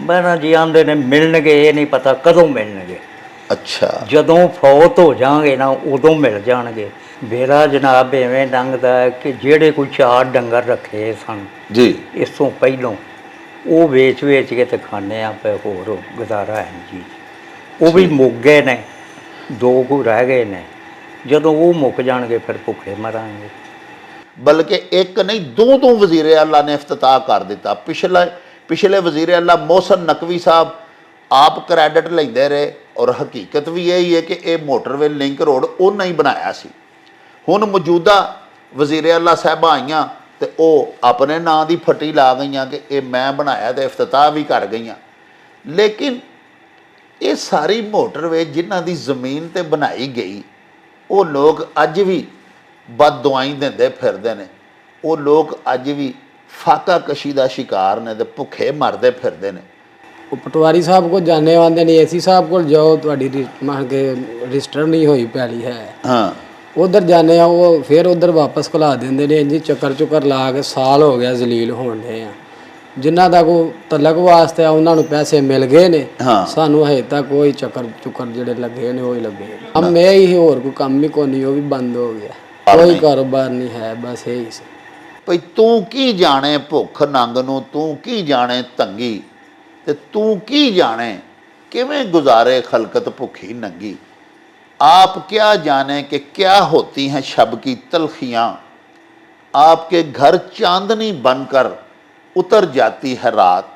ਮੈਂ ਜੀ ਆਂਦੇ ਨੇ ਮਿਲਣਗੇ ਇਹ ਨਹੀਂ ਪਤਾ ਕਦੋਂ ਮਿਲਣਗੇ। ਅੱਛਾ। ਜਦੋਂ ਫੌਤ ਹੋ ਜਾਾਂਗੇ ਨਾ ਉਦੋਂ ਮਿਲ ਜਾਣਗੇ। ਮੇਰਾ ਜਨਾਬ ਐਵੇਂ ਲੰਘਦਾ ਹੈ ਕਿ ਜਿਹੜੇ ਕੋਈ ਚਾਰ ਡੰਗਰ ਰੱਖੇ ਸਨ ਜੀ। ਇਸ ਤੋਂ ਪਹਿਲੋਂ ਉਹ ਵੇਚ ਵੇਚ ਕੇ ਤੇ ਖਾਣੇ ਆ ਪਏ ਹੋਰ ਗੁਜ਼ਾਰਾ ਹੈ ਜੀ। ਉਹ ਵੀ ਮੁੱਕ ਗਏ ਨੇ ਦੋ ਕੁ ਰਹਿ ਗਏ ਨੇ। ਜਦੋਂ ਉਹ ਮੁੱਕ ਜਾਣਗੇ ਫਿਰ ਭੁੱਖੇ ਮਰਾਂਗੇ। ਬਲਕਿ ਇੱਕ ਨਹੀਂ ਦੋ ਦੋ ਵਜ਼ੀਰ ਆਲਾ ਨੇ ਇਫਤਤਾਹ ਕਰ ਦਿੱਤਾ। ਪਿਛਲੇ ਪਿਛਲੇ ਵਜ਼ੀਰ ਅੱਲਾ ਮੋਹਸਨ ਨਕਵੀ ਸਾਹਿਬ ਆਪ ਕ੍ਰੈਡਿਟ ਲੈਂਦੇ ਰਹੇ ਔਰ ਹਕੀਕਤ ਵੀ ਇਹ ਹੀ ਹੈ ਕਿ ਇਹ ਮੋਟਰਵੇ ਲਿੰਕ ਰੋਡ ਉਹਨਾਂ ਹੀ ਬਣਾਇਆ ਸੀ। ਹੁਣ ਮੌਜੂਦਾ ਵਜ਼ੀਰ ਅੱਲਾ ਸਾਹਿਬਾਂ ਆਈਆਂ ਤੇ ਉਹ ਆਪਣੇ ਨਾਂ ਦੀ ਫੱਟੀ ਲਾ ਗਈਆਂ ਕਿ ਇਹ ਮੈਂ ਬਣਾਇਆ ਤੇ ਇਫਤਤਾਹ ਵੀ ਕਰ ਗਈਆਂ। ਲੇਕਿਨ ਇਹ ਸਾਰੀ ਮੋਟਰਵੇ ਜਿਨ੍ਹਾਂ ਦੀ ਜ਼ਮੀਨ ਤੇ ਬਣਾਈ ਗਈ, ਉਹ ਲੋਕ ਅੱਜ ਵੀ ਬਦ ਦੁਆਈ ਦਿੰਦੇ ਫਿਰਦੇ ਨੇ। ਉਹ ਲੋਕ ਅੱਜ ਵੀ ਫਾਕਾ ਕਸ਼ੀ ਦਾ ਸ਼ਿਕਾਰ ਨੇ ਤੇ ਭੁੱਖੇ ਮਰਦੇ ਫਿਰਦੇ ਨੇ। ਉਹ ਪਟਵਾਰੀ ਸਾਹਿਬ ਕੋਲ ਜਾਣੇ ਆਉਂਦੇ ਨੇ ਏਸੀ ਸਾਹਿਬ ਕੋਲ ਜਾਓ ਤੁਹਾਡੀ ਮੰਨ ਕੇ ਰਜਿਸਟਰ ਨਹੀਂ ਹੋਈ ਪੈਲੀ ਹੈ। ਹਾਂ। ਉਧਰ ਜਾਣੇ ਆ ਉਹ ਫਿਰ ਉਧਰ ਵਾਪਸ ਘਲਾ ਦਿੰਦੇ ਨੇ ਇੰਜੀ ਚੱਕਰ ਚੁੱਕਰ ਲਾ ਕੇ ਸਾਲ ਹੋ ਗਿਆ ਜ਼ਲੀਲ ਹੋਣ ਦੇ ਆ। ਜਿਨ੍ਹਾਂ ਦਾ ਕੋ ਤਲਕ ਵਾਸਤੇ ਆ ਉਹਨਾਂ ਨੂੰ ਪੈਸੇ ਮਿਲ ਗਏ ਨੇ। ਸਾਨੂੰ ਹਜੇ ਤੱਕ ਕੋਈ ਚੱਕਰ ਚੁੱਕਰ ਜਿਹੜੇ ਲੱਗੇ ਨੇ ਉਹ ਹੀ ਲੱਗੇ ਅਬ ਮੈਂ ਹੀ ਹੋਰ ਕੋਈ ਕੰਮ ਹੀ ਕੋਈ ਨਹੀਂ ਉਹ ਵੀ ਬੰਦ ਹੋ ਗਿਆ। ਕੋਈ ਕਾਰੋਬਾਰ ਨਹੀਂ ਹੈ ਬਸ ਇਹ ਸੀ। ਭਈ ਤੂੰ ਕੀ ਜਾਣੇ ਭੁੱਖ ਨੰਗ ਨੂੰ ਤੂੰ ਕੀ ਜਾਣੇ ਤੰਗੀ ਤੇ ਤੂੰ ਕੀ ਜਾਣੇ ਕਿਵੇਂ ਗੁਜ਼ਾਰੇ ਖਲਕਤ ਭੁੱਖੀ ਨੰਗੀ आप क्या जाने कि क्या होती हैं शब की तलखियाँ आपके घर चांदनी बनकर उतर जाती है रात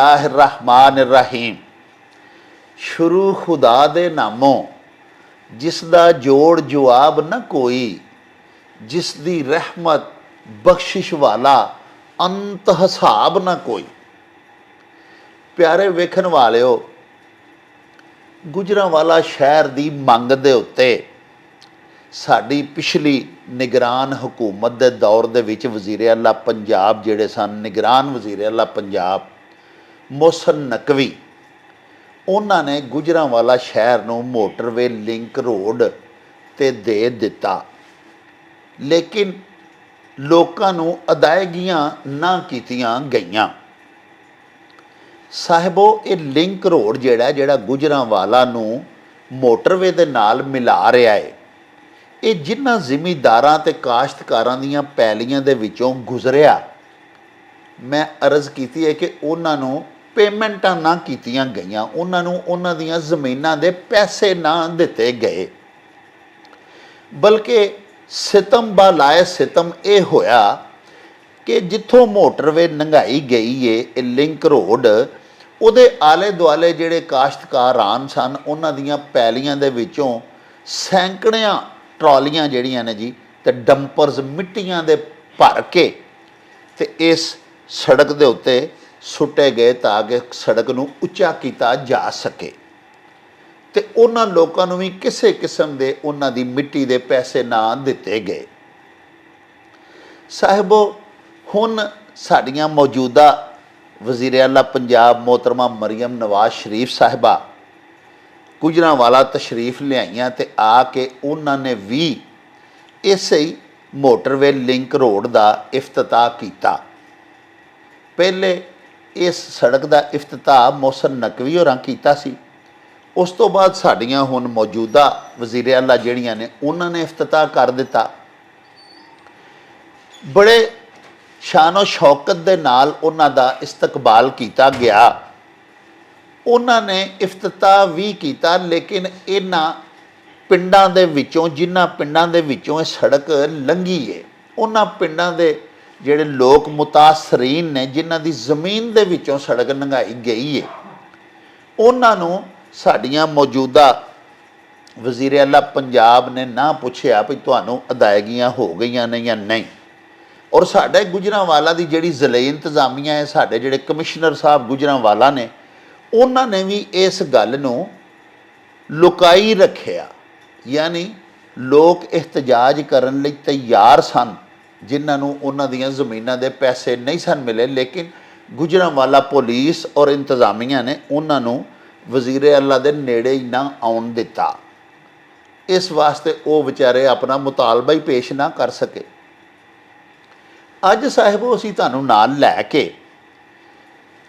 ਬਿਸਮਿਲ੍ਲਾਹਿਰਰਹਿਮਾਨਿਰਰਹੀਮ ਸ਼ੁਰੂ ਖੁਦਾ ਦੇ ਨਾਮੋਂ ਜਿਸ ਦਾ ਜੋੜ ਜਵਾਬ ਨਾ ਕੋਈ ਜਿਸ ਦੀ ਰਹਿਮਤ ਬਖਸ਼ਿਸ਼ ਵਾਲਾ ਅੰਤ ਹਿਸਾਬ ਨਾ ਕੋਈ। ਪਿਆਰੇ ਵੇਖਣ ਵਾਲਿਓ, ਗੁਜਰਾਂਵਾਲਾ ਸ਼ਹਿਰ ਦੀ ਮੰਗ ਦੇ ਉੱਤੇ ਸਾਡੀ ਪਿਛਲੀ ਨਿਗਰਾਨ ਹਕੂਮਤ ਦੇ ਦੌਰ ਦੇ ਵਿੱਚ ਵਜ਼ੀਰ ਆਲਾ ਪੰਜਾਬ ਜਿਹੜੇ ਸਨ, ਨਿਗਰਾਨ ਵਜ਼ੀਰ ਆਲਾ ਪੰਜਾਬ ਮੋਹਸਨ ਨਕਵੀ ਉਹਨਾਂ ਨੇ ਗੁਜਰਾਂਵਾਲਾ ਸ਼ਹਿਰ ਨੂੰ ਮੋਟਰਵੇ ਲਿੰਕ ਰੋਡ ਤੇ ਦੇ ਦਿੱਤਾ। ਲੇਕਿਨ ਲੋਕਾਂ ਨੂੰ ਅਦਾਇਗੀਆਂ ਨਾ ਕੀਤੀਆਂ ਗਈਆਂ। ਸਾਹਿਬੋ, ਇਹ ਲਿੰਕ ਰੋਡ ਜਿਹੜਾ ਜਿਹੜਾ ਗੁਜਰਾਂਵਾਲਾ ਨੂੰ ਮੋਟਰਵੇ ਦੇ ਨਾਲ ਮਿਲਾ ਰਿਹਾ ਹੈ, ਇਹ ਜਿਨ੍ਹਾਂ ਜ਼ਿਮੀਂਦਾਰਾਂ ਤੇ ਕਾਸ਼ਤਕਾਰਾਂ ਦੀਆਂ ਪੈਲੀਆਂ ਦੇ ਵਿੱਚੋਂ ਗੁਜ਼ਰਿਆ। ਮੈਂ ਅਰਜ਼ ਕੀਤੀ ਹੈ ਕਿ ਉਹਨਾਂ ਨੂੰ ਪੇਮੈਂਟਾਂ ਨਾ ਕੀਤੀਆਂ ਗਈਆਂ, ਉਹਨਾਂ ਨੂੰ ਉਹਨਾਂ ਦੀਆਂ ਜ਼ਮੀਨਾਂ ਦੇ ਪੈਸੇ ਨਾ ਦਿੱਤੇ ਗਏ। ਬਲਕਿ ਸਿਤਮ ਬਾਲਾਏ ਸਿਤਮ ਇਹ ਹੋਇਆ ਕਿ ਜਿੱਥੋਂ ਮੋਟਰਵੇ ਨੰਗਾਈ ਗਈ ਏ, ਇਹ ਲਿੰਕ ਰੋਡ, ਉਹਦੇ ਆਲੇ ਦੁਆਲੇ ਜਿਹੜੇ ਕਾਸ਼ਤਕਾਰ ਆਨ ਸਨ, ਉਹਨਾਂ ਦੀਆਂ ਪੈਲੀਆਂ ਦੇ ਵਿੱਚੋਂ ਸੈਂਕੜਿਆਂ ਟਰਾਲੀਆਂ ਜਿਹੜੀਆਂ ਨੇ ਜੀ, ਤੇ ਡੰਪਰਸ ਮਿੱਟੀਆਂ ਦੇ ਭਰ ਕੇ ਤੇ ਇਸ ਸੜਕ ਦੇ ਉੱਤੇ ਸੁੱਟੇ ਗਏ ਤਾਂ ਕਿ ਸੜਕ ਨੂੰ ਉੱਚਾ ਕੀਤਾ ਜਾ ਸਕੇ। ਤੇ ਉਹਨਾਂ ਲੋਕਾਂ ਨੂੰ ਵੀ ਕਿਸੇ ਕਿਸਮ ਦੇ ਉਹਨਾਂ ਦੀ ਮਿੱਟੀ ਦੇ ਪੈਸੇ ਨਾ ਦਿੱਤੇ ਗਏ। ਸਾਹਿਬੋ, ਹੁਣ ਸਾਡੀਆਂ ਮੌਜੂਦਾ ਵਜ਼ੀਰ ਆਲਾ ਪੰਜਾਬ ਮੋਹਤਰਮਾ ਮਰੀਮ ਨਵਾਜ਼ ਸ਼ਰੀਫ ਸਾਹਿਬਾ ਗੁਜਰਾਂਵਾਲਾ ਤਸ਼ਰੀਫ ਲਿਆਈਆਂ ਤੇ ਆ ਕੇ ਉਹਨਾਂ ਨੇ ਵੀ ਇਸੇ ਹੀ ਮੋਟਰਵੇ ਲਿੰਕ ਰੋਡ ਦਾ ਇਫਤਤਾਹ ਕੀਤਾ। ਪਹਿਲੇ ਇਸ ਸੜਕ ਦਾ ਇਫਤਤਾਹ ਮੋਹਸਨ ਨਕਵੀ ਹੋਰਾਂ ਕੀਤਾ ਸੀ। ਉਸ ਤੋਂ ਬਾਅਦ ਸਾਡੀਆਂ ਹੁਣ ਮੌਜੂਦਾ ਵਜ਼ੀਰ ਆਲਾ ਜਿਹੜੀਆਂ ਨੇ, ਉਹਨਾਂ ਨੇ ਇਫਤਤਾਹ ਕਰ ਦਿੱਤਾ। ਬੜੇ ਸ਼ਾਨੋ ਸ਼ੌਕਤ ਦੇ ਨਾਲ ਉਹਨਾਂ ਦਾ ਇਸਤਕਬਾਲ ਕੀਤਾ ਗਿਆ। ਉਹਨਾਂ ਨੇ ਇਫਤਤਾਹ ਵੀ ਕੀਤਾ, ਲੇਕਿਨ ਇਹਨਾਂ ਪਿੰਡਾਂ ਦੇ ਵਿੱਚੋਂ, ਜਿਨ੍ਹਾਂ ਪਿੰਡਾਂ ਦੇ ਵਿੱਚੋਂ ਇਹ ਸੜਕ ਲੰਘੀ ਹੈ ਉਹਨਾਂ ਪਿੰਡਾਂ ਦੇ ਜਿਹੜੇ ਲੋਕ ਮੁਤਾਸਰੀਨ ਨੇ, ਜਿਨ੍ਹਾਂ ਦੀ ਜ਼ਮੀਨ ਦੇ ਵਿੱਚੋਂ ਸੜਕ ਲੰਘਾਈ ਗਈ ਹੈ ਉਹਨਾਂ ਨੂੰ ਸਾਡੀਆਂ ਮੌਜੂਦਾ ਵਜ਼ੀਰ ਆਲਾ ਪੰਜਾਬ ਨੇ ਨਾ ਪੁੱਛਿਆ ਵੀ ਤੁਹਾਨੂੰ ਅਦਾਇਗੀਆਂ ਹੋ ਗਈਆਂ ਨੇ ਜਾਂ ਨਹੀਂ। ਔਰ ਸਾਡੇ ਗੁਜਰਾਂਵਾਲਾ ਦੀ ਜਿਹੜੀ ਜ਼ਿਲ੍ਹੇ ਇੰਤਜ਼ਾਮੀਆਂ ਹੈ ਸਾਡੇ ਜਿਹੜੇ ਕਮਿਸ਼ਨਰ ਸਾਹਿਬ ਗੁਜਰਾਂਵਾਲਾ ਨੇ, ਉਹਨਾਂ ਨੇ ਵੀ ਇਸ ਗੱਲ ਨੂੰ ਲੁਕਾਈ ਰੱਖਿਆ। ਯਾਨੀ ਲੋਕ ਇhtਜਾਜ ਕਰਨ ਲਈ ਤਿਆਰ ਸਨ। ਜਿਨ੍ਹਾਂ ਨੂੰ ਉਹਨਾਂ ਦੀਆਂ ਜ਼ਮੀਨਾਂ ਦੇ ਪੈਸੇ ਨਹੀਂ ਸਨ ਮਿਲੇ, ਲੇਕਿਨ ਗੁਜਰਾਂਵਾਲਾ ਪੁਲਿਸ ਔਰ ਇੰਤਜ਼ਾਮੀਆਂ ਨੇ ਉਹਨਾਂ ਨੂੰ ਵਜ਼ੀਰ ਅੱਲਾ ਦੇ ਨੇੜੇ ਹੀ ਨਾ ਆਉਣ ਦਿੱਤਾ। ਇਸ ਵਾਸਤੇ ਉਹ ਵਿਚਾਰੇ ਆਪਣਾ ਮੁਤਾਲਬਾ ਹੀ ਪੇਸ਼ ਨਾ ਕਰ ਸਕੇ। ਅੱਜ ਸਾਹਿਬੋ ਅਸੀਂ ਤੁਹਾਨੂੰ ਨਾਲ ਲੈ ਕੇ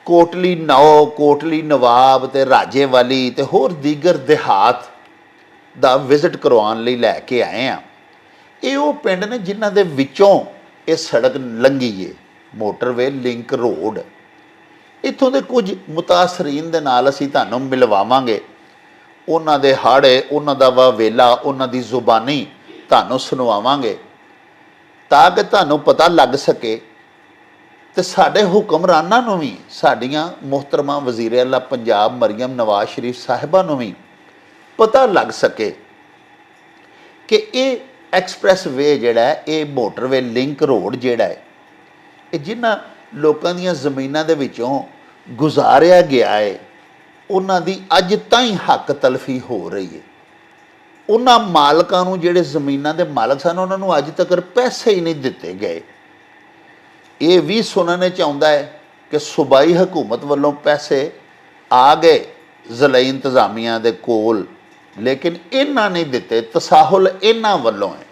ਕੋਟਲੀ ਨੌ, ਕੋਟਲੀ ਨਵਾਬ ਤੇ ਰਾਜੇਵਾਲੀ ਤੇ ਹੋਰ ਦੀਗਰ ਦਿਹਾਤ ਦਾ ਵਿਜ਼ਿਟ ਕਰਵਾਉਣ ਲਈ ਲੈ ਕੇ ਆਏ ਆ ਇਹ ਉਹ ਪਿੰਡ ਨੇ ਜਿਨ੍ਹਾਂ ਦੇ ਵਿੱਚੋਂ ਇਹ ਸੜਕ ਲੰਘੀ ਏ, ਮੋਟਰਵੇ, ਲਿੰਕ ਰੋਡ। ਇੱਥੋਂ ਦੇ ਕੁਝ ਮੁਤਾਸਰੀਨ ਦੇ ਨਾਲ ਅਸੀਂ ਤੁਹਾਨੂੰ ਮਿਲਵਾਵਾਂਗੇ। ਉਹਨਾਂ ਦੇ ਹਾੜੇ, ਉਹਨਾਂ ਦਾ ਵਾਵੇਲਾ ਉਹਨਾਂ ਦੀ ਜ਼ੁਬਾਨੀ ਤੁਹਾਨੂੰ ਸੁਣਵਾਵਾਂਗੇ। ਤਾਂ ਕਿ ਤੁਹਾਨੂੰ ਪਤਾ ਲੱਗ ਸਕੇ ਤੇ ਸਾਡੇ ਹੁਕਮਰਾਨਾਂ ਨੂੰ ਵੀ, ਸਾਡੀਆਂ ਮੁਹਤਰਮਾ ਵਜ਼ੀਰ ਅੱਲਾ ਪੰਜਾਬ ਮਰੀਮ ਨਵਾਜ਼ ਸ਼ਰੀਫ ਸਾਹਿਬਾ ਨੂੰ ਵੀ ਪਤਾ ਲੱਗ ਸਕੇ ਕਿ ਇਹ ਐਕਸਪ੍ਰੈਸ ਵੇ ਜਿਹੜਾ ਇਹ ਮੋਟਰਵੇ ਲਿੰਕ ਰੋਡ ਜਿਹੜਾ ਹੈ, ਇਹ ਜਿਨ੍ਹਾਂ ਲੋਕਾਂ ਦੀਆਂ ਜ਼ਮੀਨਾਂ ਦੇ ਵਿੱਚੋਂ ਗੁਜ਼ਾਰਿਆ ਗਿਆ ਹੈ, ਉਹਨਾਂ ਦੀ ਅੱਜ ਤਾਈਂ ਹੱਕ ਤਲਫੀ ਹੋ ਰਹੀ ਹੈ। ਉਹਨਾਂ ਮਾਲਕਾਂ ਨੂੰ ਜਿਹੜੇ ਜ਼ਮੀਨਾਂ ਦੇ ਮਾਲਕ ਸਨ, ਉਹਨਾਂ ਨੂੰ ਅੱਜ ਤੱਕ ਪੈਸੇ ਹੀ ਨਹੀਂ ਦਿੱਤੇ ਗਏ। ਇਹ ਵੀ ਸੁਣਨੇ ਆਉਂਦਾ ਹੈ ਕਿ ਸੂਬਾਈ ਹਕੂਮਤ ਵੱਲੋਂ ਪੈਸੇ ਆ ਗਏ ਜ਼ਿਲ੍ਹਾ ਇੰਤਜ਼ਾਮੀਆਂ ਦੇ ਕੋਲ। ਲੇਕਿਨ ਇਹਨਾਂ ਨੇ ਦਿੱਤੇ, ਤਸਾਹੁਲ ਇਹਨਾਂ ਵੱਲੋਂ ਹੈ।